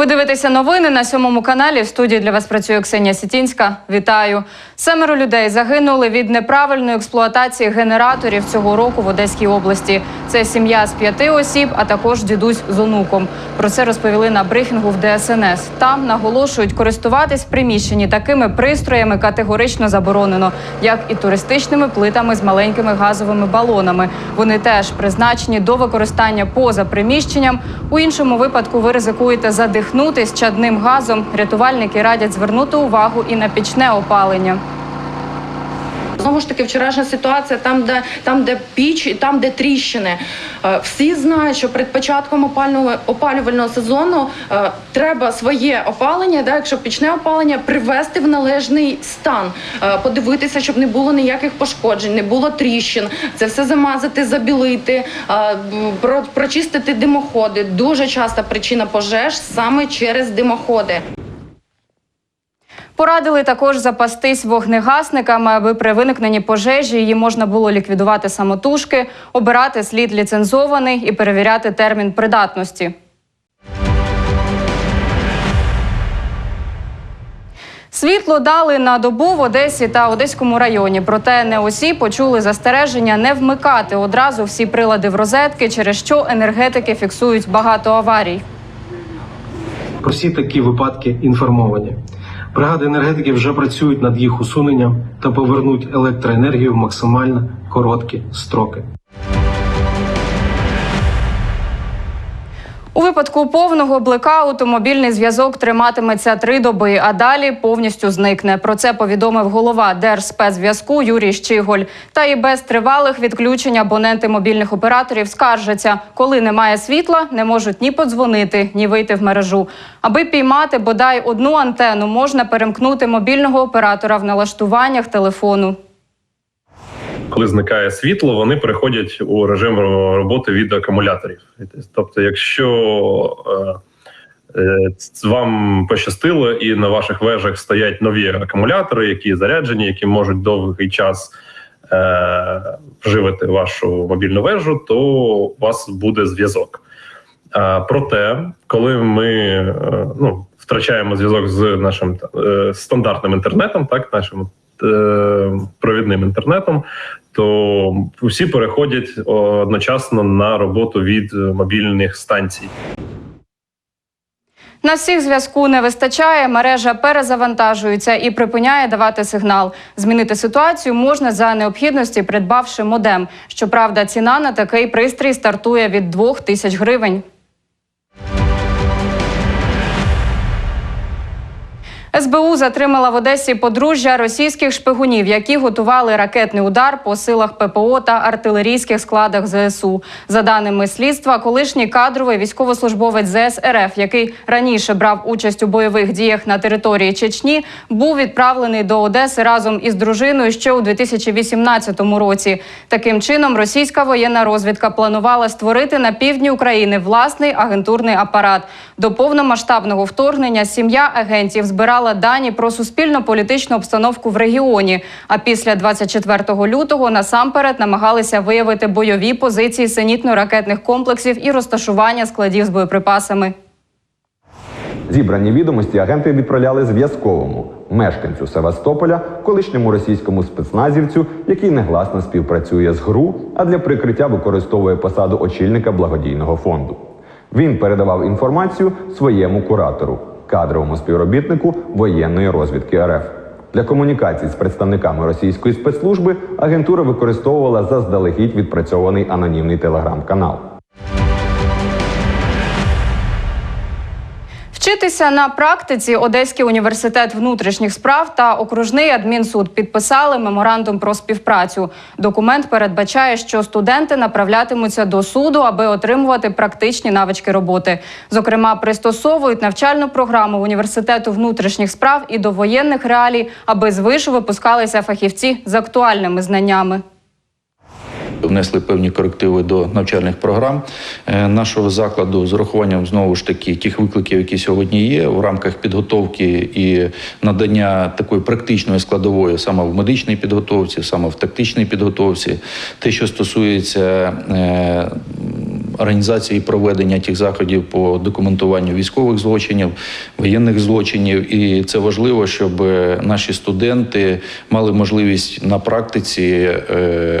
Ви дивитеся новини на сьомому каналі. В студії для вас працює Ксенія Сітінська. Вітаю. Семеро людей загинули від неправильної експлуатації генераторів цього року в Одеській області. Це сім'я з п'яти осіб, а також дідусь з онуком. Про це розповіли на брифінгу в ДСНС. Там наголошують, користуватись в приміщенні такими пристроями категорично заборонено, як і туристичними плитами з маленькими газовими балонами. Вони теж призначені до використання поза приміщенням. У іншому випадку ви ризикуєте задихнутись чадним газом. Рятувальники радять звернути увагу і на пічне опалення. Знову ж таки, вчорашня ситуація, там, де там, де піч, і там, де тріщини. Е, Всі знають, що перед початком опального опалювального сезону е, треба своє опалення, да, якщо пічне опалення, привести в належний стан, Е, подивитися, щоб не було ніяких пошкоджень, не було тріщин. Це все замазати, забілити, про- прочистити димоходи. Дуже часта причина пожеж саме через димоходи. Порадили також запастись вогнегасниками, аби при виникненні пожежі її можна було ліквідувати самотужки, обирати слід ліцензований і перевіряти термін придатності. Світло дали на добу в Одесі та Одеському районі. Проте не усі почули застереження не вмикати одразу всі прилади в розетки, через що енергетики фіксують багато аварій. Про всі такі випадки інформовані. Бригади енергетики вже працюють над їх усуненням та повернуть електроенергію в максимально короткі строки. У випадку повного блекауту мобільний зв'язок триматиметься три доби, а далі повністю зникне. Про це повідомив голова Держспецзв'язку Юрій Щиголь. Та і без тривалих відключень абоненти мобільних операторів скаржаться, коли немає світла, не можуть ні подзвонити, ні вийти в мережу. Аби піймати бодай одну антенну, можна перемкнути мобільного оператора в налаштуваннях телефону. Коли зникає світло, вони переходять у режим роботи від акумуляторів. Тобто, якщо е, е, вам пощастило, і на ваших вежах стоять нові акумулятори, які заряджені, які можуть довгий час е, вживати вашу мобільну вежу, то у вас буде зв'язок. А, проте, коли ми е, ну, втрачаємо зв'язок з нашим е, стандартним інтернетом, так нашим е, провідним інтернетом, то всі переходять одночасно на роботу від мобільних станцій. На всіх зв'язку не вистачає, мережа перезавантажується і припиняє давати сигнал. Змінити ситуацію можна за необхідності, придбавши модем. Щоправда, ціна на такий пристрій стартує від 2 тисяч гривень. СБУ затримала в Одесі подружжя російських шпигунів, які готували ракетний удар по силах ППО та артилерійських складах ЗСУ. За даними слідства, колишній кадровий військовослужбовець ЗС РФ, який раніше брав участь у бойових діях на території Чечні, був відправлений до Одеси разом із дружиною ще у 2018 році. Таким чином, російська воєнна розвідка планувала створити на півдні України власний агентурний апарат. До повномасштабного вторгнення сім'я агентів збирала дані про суспільно-політичну обстановку в регіоні. А після 24 лютого насамперед намагалися виявити бойові позиції зенітно-ракетних комплексів і розташування складів з боєприпасами. Зібрані відомості агенти відправляли зв'язковому мешканцю Севастополя, колишньому російському спецназівцю, який негласно співпрацює з ГРУ, а для прикриття використовує посаду очільника благодійного фонду. Він передавав інформацію своєму куратору, кадровому співробітнику воєнної розвідки РФ. Для комунікації з представниками російської спецслужби агентура використовувала заздалегідь відпрацьований анонімний телеграм-канал. Вчитися на практиці Одеський університет внутрішніх справ та окружний адмінсуд підписали меморандум про співпрацю. Документ передбачає, що студенти направлятимуться до суду, аби отримувати практичні навички роботи. Зокрема, пристосовують навчальну програму університету внутрішніх справ і до воєнних реалій, аби з вишу випускалися фахівці з актуальними знаннями. Внесли певні корективи до навчальних програм е, нашого закладу з урахуванням знову ж таки тих викликів, які сьогодні є в рамках підготовки і надання такої практичної складової саме в медичній підготовці, саме в тактичній підготовці, те, що стосується е, організації проведення тих заходів по документуванню військових злочинів, воєнних злочинів. І це важливо, щоб наші студенти мали можливість на практиці е,